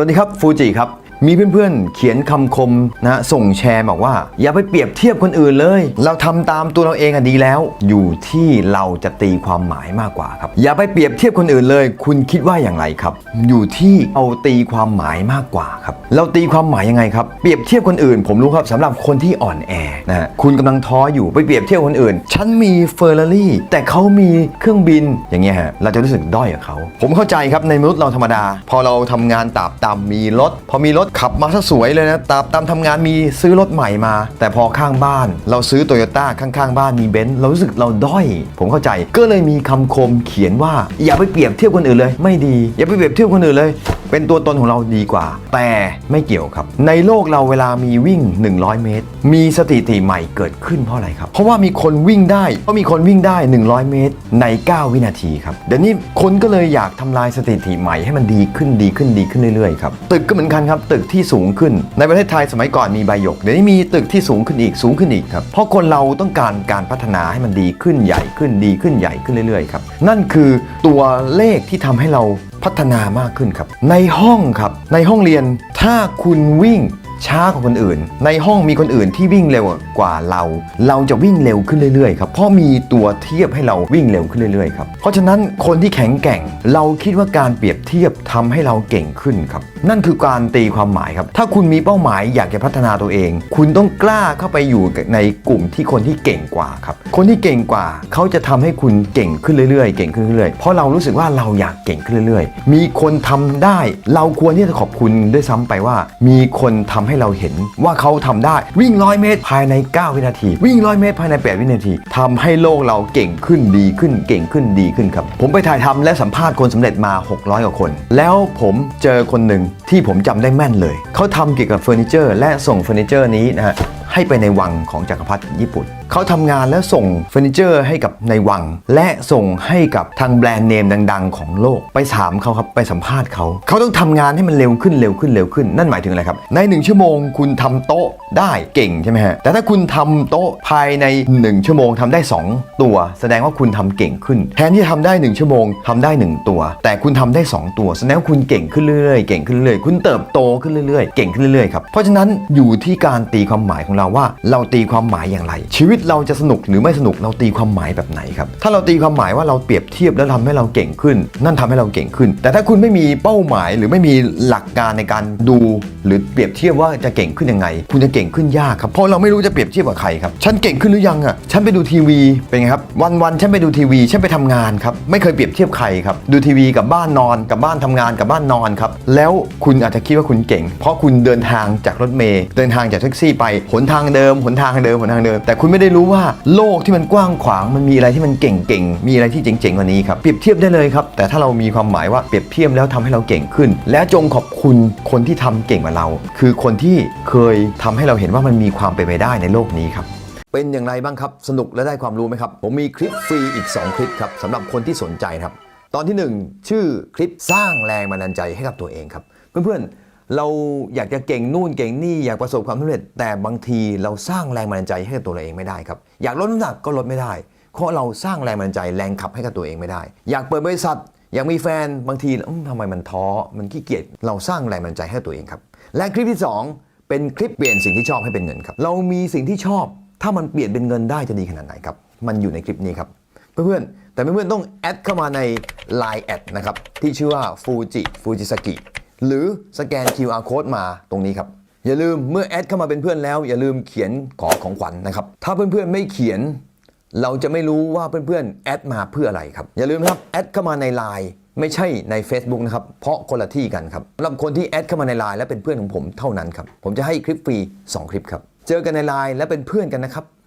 วัสดีครับฟูจิครับ มีเพื่อนๆ เขียนคำคมนะส่งแชร์บอกว่า อย่าไปเปรียบเทียบคนอื่นเลย เราทำตามตัวเราเองอะดีแล้ว อยู่ที่เราจะตีความหมายมากกว่าครับ อย่าไปเปรียบเทียบคนอื่นเลย คุณคิดว่าอย่างไรครับ อยู่ที่เอาตีความหมายมากกว่าครับ เราตีความหมายยังไงครับ เปรียบเทียบคนอื่น ผมรู้ครับสำหรับคนที่อ่อนแอนะฮะคุณกำลังท้ออยู่ไปเปรียบเทียบคนอื่น ฉันมีเฟอร์รารี่แต่เขามีเครื่องบินอย่างเงี้ยฮะเราจะรู้สึกด้อยกับเขา ผมเข้าใจครับในมนุษย์เราธรรมดา พอเราทำงานตาบตามมีรถพอมีรถขับมาซะสวยเลยนะตาบตามทำงานมีซื้อรถใหม่มา แต่พอข้างบ้าน เราซื้อโตโยต้าข้างๆ บ้านมีเบนซ์เรารู้สึกเราด้อย ผมเข้าใจก็เลยมีคำคมเขียนว่า อย่าไปเปรียบเทียบคนอื่นเลย ไม่ดี อย่าไปเปรียบเทียบคนอื่นเลยเป็นตัวตนของเราดีกว่า แต่ไม่เกี่ยวครับ ในโลกเราเวลามีวิ่ง 100 เมตร มีสถิติใหม่เกิดขึ้นเพราะอะไรครับ เพราะว่ามีคนวิ่งได้เพราะมีคนวิ่งได้ 100 เมตร ใน 9 วินาทีครับเดี๋ยวนี้คนก็เลยอยากทำลายสถิติใหม่ให้มันดีขึ้นดีขึ้นดีขึ้นเรื่อยๆครับตึกก็เหมือนกันครับตึกที่สูงขึ้น ในประเทศไทยสมัยก่อนมีใบหยกเดี๋ยวนี้มีตึกที่สูงขึ้นอีกสูงขึ้นอีกครับเพราะคนเราต้องการการพัฒนาให้มันดีขึ้นใหญ่ขึ้นดีขึ้นใหญ่ขึ้นเรื่อยๆครับนั่นคือตัวเลขที่ทำให้เรา พัฒนามากขึ้นครับ ในห้องครับ ในห้องเรียนถ้าคุณวิ่ง ช้ากว่าคนอื่น ในห้องมีคนอื่นที่วิ่งเร็วกว่าเรา เราจะวิ่งเร็วขึ้นเรื่อยๆครับเพราะมีตัวเทียบให้เราวิ่งเร็วขึ้นเรื่อยๆครับเพราะฉะนั้นคนที่แข็งแกร่ง เราคิดว่าการเปรียบเทียบทำให้เราเก่งขึ้นครับนั่นคือการตีความหมายครับ ถ้าคุณมีเป้าหมายอยากจะพัฒนาตัวเอง คุณต้องกล้าเข้าไปอยู่ในกลุ่มที่คนที่เก่งกว่าครับคนที่เก่งกว่าเขาจะทำให้คุณเก่งขึ้นเรื่อยๆ เก่งขึ้นเรื่อยๆเพราะเรารู้สึกว่าเราอยากเก่งขึ้นเรื่อยๆ มีคนทำได้ เราควรที่จะขอบคุณด้วยซ้ำไปว่า มีคนทำให้เราเห็นว่าเขาทำได้วิ่งร้อยเมตรภายใน 9 วินาที วิ่งร้อยเมตรภายใน 8 วินาทีทำให้โลกเราเก่งขึ้นดีขึ้นเก่งขึ้นดีขึ้นครับ ผมไปถ่ายทำและสัมภาษณ์คนสำเร็จมา 600กว่าคน แล้วผมเจอคนหนึ่งที่ผมจำได้แม่นเลย เขาทำเกี่ยวกับเฟอร์นิเจอร์ และส่งเฟอร์นิเจอร์นี้นะฮะให้ไปในวังของจักรพรรดิญี่ปุ่น เขาทำงานและส่งเฟอร์นิเจอร์ให้กับในวัง และส่งให้กับทางแบรนด์เนมดัง ๆ ของโลก ไปถามเขาครับไปสัมภาษณ์เขา เขาต้องทำงานให้มันเร็วขึ้นเร็วขึ้นเร็วขึ้น นั่นหมายถึงอะไรครับ ใน 1 ชั่วโมงคุณทำโต๊ะได้เก่งใช่ไหมฮะ แต่ถ้าคุณทำโต๊ะภายใน 1 ชั่วโมงทำได้ 2 ตัว แสดงว่าคุณทำเก่งขึ้น แทนที่จะทำได้ 1 ชั่วโมงทำได้ 1 ตัว แต่คุณทำได้ 2 ตัว แสดงว่าคุณเก่งขึ้นเรื่อยๆเก่งขึ้นเรื่อยๆคุณเติบโตขึ้นเรื่อยๆเก่งขึ้นเรื่อยๆครับเพราะฉะนั้นอยู่ที่การตีความหมายของเราว่า เราตีความหมายอย่างไรชีวิตเราจะสนุกหรือไม่สนุกเราตีความหมายแบบไหนครับ ถ้าเราตีความหมายว่าเราเปรียบเทียบแล้วทำให้เราเก่งขึ้น นั่นทำให้เราเก่งขึ้น แต่ถ้าคุณไม่มีเป้าหมายหรือไม่มีหลักการในการดู หรือเปรียบเทียบว่าจะเก่งขึ้นยังไง คุณจะเก่งขึ้นยากครับเพราะเราไม่รู้จะเปรียบเทียบกับใครครับฉันเก่งขึ้นหรือยังอะฉันไปดูทีวีเป็นไงครับวันวันๆฉันไปดูทีวีฉันไปทำงานครับไม่เคยเปรียบเทียบใครครับดูทีวีกับบ้านนอนกับบ้านทำงานกับบ้านนอนครับแล้วคุณอาจจะคิดว่าคุณเก่ง เพราะคุณเดินทางจากรถเมล์เดินทางจากแท็กซี่ไปหนทางเดิมหนทางเดิมหนทางเดิมแต่คุณไม่ได้รู้ว่าโลกที่มันกว้างขวางมันมีอะไรที่มันเก่งๆ มีอะไรที่เจ๋งๆกว่านี้ครับเปรียบเทียบได้เลยครับ แต่ถ้าเรามีความหมายว่าเปรียบเทียบแล้วทำให้เราเก่งขึ้น และจงขอบคุณคนที่ทำเก่งกว่าเรา คือคนที่เคยทำให้เราเห็นว่ามันมีความเป็นไปได้ในโลกนี้ครับเป็นอย่างไรบ้างครับ สนุกและได้ความรู้ไหมครับ ผมมีคลิปฟรีอีก 2 คลิปครับสำหรับคนที่สนใจครับ ตอนที่ 1 ชื่อคลิปสร้างแรงบันดาลใจให้กับตัวเองครับ เพื่อนๆ เราอยากจะเก่งนู่นเก่งนี่อยากประสบความสำเร็จ แต่บางทีเราสร้างแรงบันดาลใจให้กับตัวเราเองไม่ได้ครับอยากลดน้ำหนักก็ลดไม่ได้ เพราะเราสร้างแรงบันดาลใจแรงขับให้กับตัวเองไม่ได้ อยากเปิดบริษัท อยากมีแฟนบางทีอืมทำไมมันท้อมันขี้เกียจเราสร้างแรงบันดาลใจให้ตัวเองครับและคลิปที่ 2 เป็นคลิปเปลี่ยนสิ่งที่ชอบให้เป็นเงินครับเรามีสิ่งที่ชอบ ถ้ามันเปลี่ยนเป็นเงินได้จะดีขนาดไหนครับมันอยู่ในคลิปนี้ครับเพื่อนๆแต่เพื่อนๆต้องแอดเข้ามาใน Line แอดนะครับที่ชื่อว่า Fuji Fujisaki หรือสแกน QR code มาตรงนี้ครับ อย่าลืมเมื่อแอดเข้ามาเป็นเพื่อนแล้ว อย่าลืมเขียนขอของขวัญนะครับ ถ้าเพื่อนๆไม่เขียน เราจะไม่รู้ว่าเพื่อนๆแอดมาเพื่ออะไรครับ อย่าลืมนะครับแอดเข้ามาใน Line ไม่ใช่ใน Facebook นะครับ เพราะคนละที่กันครับสำหรับคนที่แอดเข้ามาใน Line และเป็นเพื่อนของผมเท่านั้นครับ ผมจะให้คลิปฟรี 2 คลิปครับ เจอกันใน Line และเป็นเพื่อนกันนะครับ